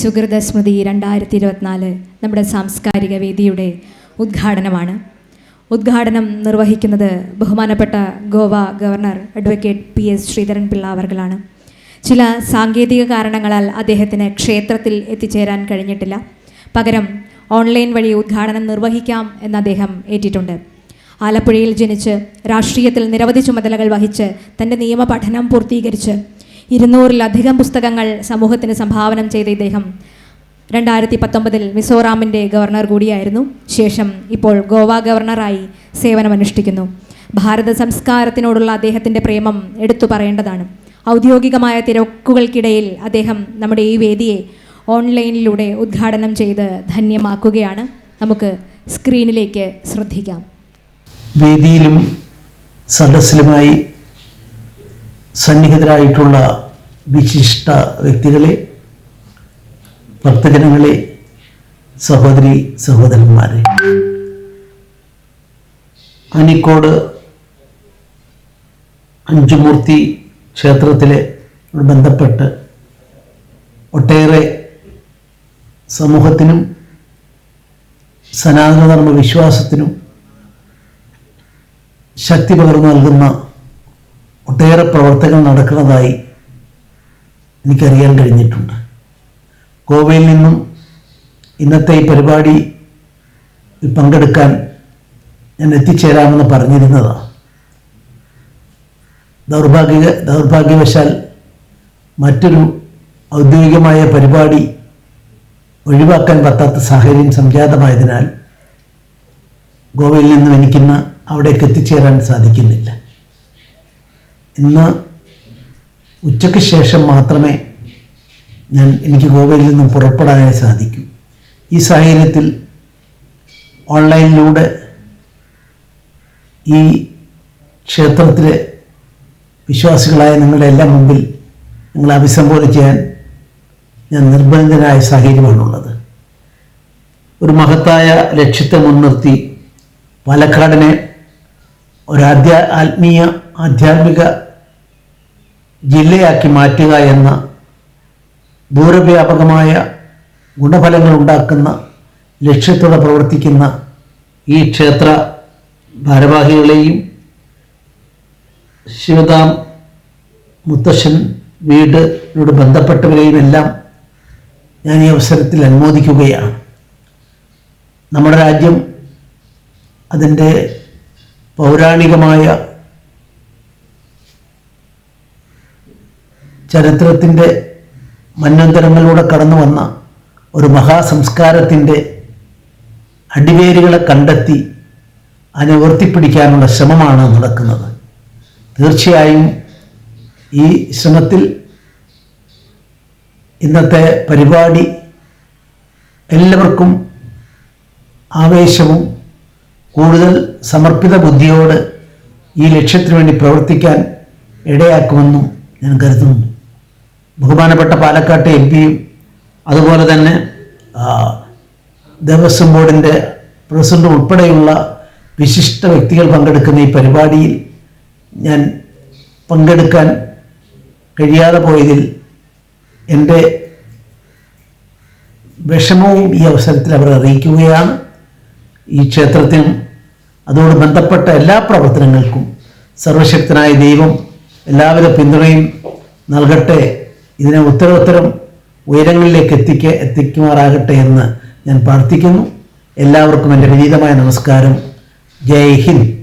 സുഹൃത സ്മൃതി രണ്ടായിരത്തി ഇരുപത്തിനാല് നമ്മുടെ സാംസ്കാരിക വേദിയുടെ ഉദ്ഘാടനമാണ്. ഉദ്ഘാടനം നിർവഹിക്കുന്നത് ബഹുമാനപ്പെട്ട Goa governor advocate P S Sreedharan Pillai അവർകളാണ്. ചില സാങ്കേതിക കാരണങ്ങളാൽ അദ്ദേഹത്തിന് ക്ഷേത്രത്തിൽ എത്തിച്ചേരാൻ കഴിഞ്ഞിട്ടില്ല. പകരം ഓൺലൈൻ വഴി ഉദ്ഘാടനം നിർവഹിക്കാം എന്ന് അദ്ദേഹം ഏറ്റിട്ടുണ്ട്. ആലപ്പുഴയിൽ ജനിച്ച് രാഷ്ട്രീയത്തിൽ നിരവധി ചുമതലകൾ വഹിച്ച് തന്റെ നിയമപഠനം പൂർത്തീകരിച്ച് ഇരുന്നൂറിലധികം പുസ്തകങ്ങൾ സമൂഹത്തിന് സംഭാവന ചെയ്ത ഇദ്ദേഹം രണ്ടായിരത്തി പത്തൊമ്പതിൽ മിസോറാമിന്റെ ഗവർണർ കൂടിയായിരുന്നു. ശേഷം ഇപ്പോൾ ഗോവ ഗവർണറായി സേവനമനുഷ്ഠിക്കുന്നു. ഭാരത സംസ്കാരത്തിനോടുള്ള അദ്ദേഹത്തിന്റെ പ്രേമം എടുത്തു പറയേണ്ടതാണ്. ഔദ്യോഗികമായ തിരക്കുകൾക്കിടയിൽ അദ്ദേഹം നമ്മുടെ ഈ വേദിയെ ഓൺലൈനിലൂടെ ഉദ്ഘാടനം ചെയ്ത് ധന്യമാക്കുകയാണ്. നമുക്ക് സ്ക്രീനിലേക്ക് ശ്രദ്ധിക്കാം. വേദിയിലും സദസ്സിലുമായി സന്നിഹിതരായിട്ടുള്ള വിശിഷ്ട വ്യക്തികളെ ഭക്തജനങ്ങളെ സഹോദരി സഹോദരന്മാരെ. അനിക്കോട് അഞ്ചുമൂർത്തി ക്ഷേത്രത്തിലെ ബന്ധപ്പെട്ട് ഒട്ടേറെ സമൂഹത്തിനും സനാതനധർമ്മ വിശ്വാസത്തിനും ശക്തി പകർന്നു നൽകുന്ന ഒട്ടേറെ പ്രവർത്തനങ്ങൾ നടക്കുന്നതായി എനിക്കറിയാൻ കഴിഞ്ഞിട്ടുണ്ട്. ഗോവയിൽ നിന്നും ഇന്നത്തെ ഈ പരിപാടി പങ്കെടുക്കാൻ ഞാൻ എത്തിച്ചേരാമെന്ന് പറഞ്ഞിരുന്നതാണ് ദൗർഭാഗ്യ ദൗർഭാഗ്യവശാൽ മറ്റൊരു ഔദ്യോഗികമായ പരിപാടി ഒഴിവാക്കാൻ പറ്റാത്ത സാഹചര്യം സംജാതമായതിനാൽ ഗോവയിൽ നിന്നും എനിക്കിന്ന് അവിടേക്ക് എത്തിച്ചേരാൻ സാധിക്കുന്നില്ല. ഇന്ന് ഉച്ചയ്ക്ക് ശേഷം മാത്രമേ ഞാൻ എനിക്ക് ഗോവയിൽ നിന്നും പുറപ്പെടാൻ സാധിക്കൂ. ഈ സാഹചര്യത്തിൽ ഓൺലൈനിലൂടെ ഈ ക്ഷേത്രത്തിലെ വിശ്വാസികളായ നിങ്ങളുടെ എല്ലാം മുമ്പിൽ നിങ്ങളെ അഭിസംബോധന ചെയ്യാൻ ഞാൻ നിർബന്ധിതനായ സാഹചര്യമാണുള്ളത്. ഒരു മഹത്തായ ലക്ഷ്യത്തെ മുൻനിർത്തി പാലക്കാടിനെ ഒരാധ്യാ ആത്മീയ ആധ്യാത്മിക ജില്ലയാക്കി മാറ്റുക എന്ന ദൂരവ്യാപകമായ ഗുണഫലങ്ങൾ ഉണ്ടാക്കുന്ന ലക്ഷ്യത്തോടെ പ്രവർത്തിക്കുന്ന ഈ ക്ഷേത്ര ഭാരവാഹികളെയും ശിവദാം മുത്തശ്ശൻ വീടിനോട് ബന്ധപ്പെട്ടവരെയും എല്ലാം ഞാൻ ഈ അവസരത്തിൽ അനുമോദിക്കുകയാണ്. നമ്മുടെ രാജ്യം അതിന്റെ പൗരാണികമായ ചരിത്രത്തിന്റെ മന്വന്തരങ്ങളിലൂടെ കടന്നു വന്ന ഒരു മഹാസംസ്കാരത്തിന്റെ അടിവേരുകളെ കണ്ടെത്തി അതിനെ ഉയർത്തിപ്പിടിക്കാനുള്ള ശ്രമമാണ് നടക്കുന്നത്. തീർച്ചയായും ഈ ശ്രമത്തിൽ ഇന്നത്തെ പരിപാടി എല്ലാവർക്കും ആവേശവും കൂടുതൽ സമർപ്പിത ബുദ്ധിയോട് ഈ ലക്ഷ്യത്തിനു വേണ്ടി പ്രവർത്തിക്കാൻ ഇടയാക്കുമെന്നും ഞാൻ കരുതുന്നു. ബഹുമാനപ്പെട്ട പാലക്കാട്ട് എം പിയും അതുപോലെ തന്നെ ദേവസ്വം ബോർഡിന്റെ പ്രസിഡന്റ് ഉൾപ്പെടെയുള്ള വിശിഷ്ട വ്യക്തികൾ പങ്കെടുക്കുന്ന ഈ പരിപാടിയിൽ ഞാൻ പങ്കെടുക്കാൻ കഴിയാതെ പോയതിൽ എന്റെ വിഷമവും ഈ അവസരത്തിൽ അവർ അറിയിക്കുകയാണ്. ഈ ക്ഷേത്രത്തിനും അതോട് ബന്ധപ്പെട്ട എല്ലാ പ്രവർത്തനങ്ങൾക്കും സർവശക്തനായ ദൈവം എല്ലാവിധ പിന്തുണയും നൽകട്ടെ. ഇതിനെ ഉത്തരോത്തരം ഉയരങ്ങളിലേക്ക് എത്തിക്ക എത്തിക്കുമാറാകട്ടെ എന്ന് ഞാൻ പ്രാർത്ഥിക്കുന്നു. എല്ലാവർക്കും എന്റെ വിനീതമായ നമസ്കാരം. ജയ് ഹിന്ദ്.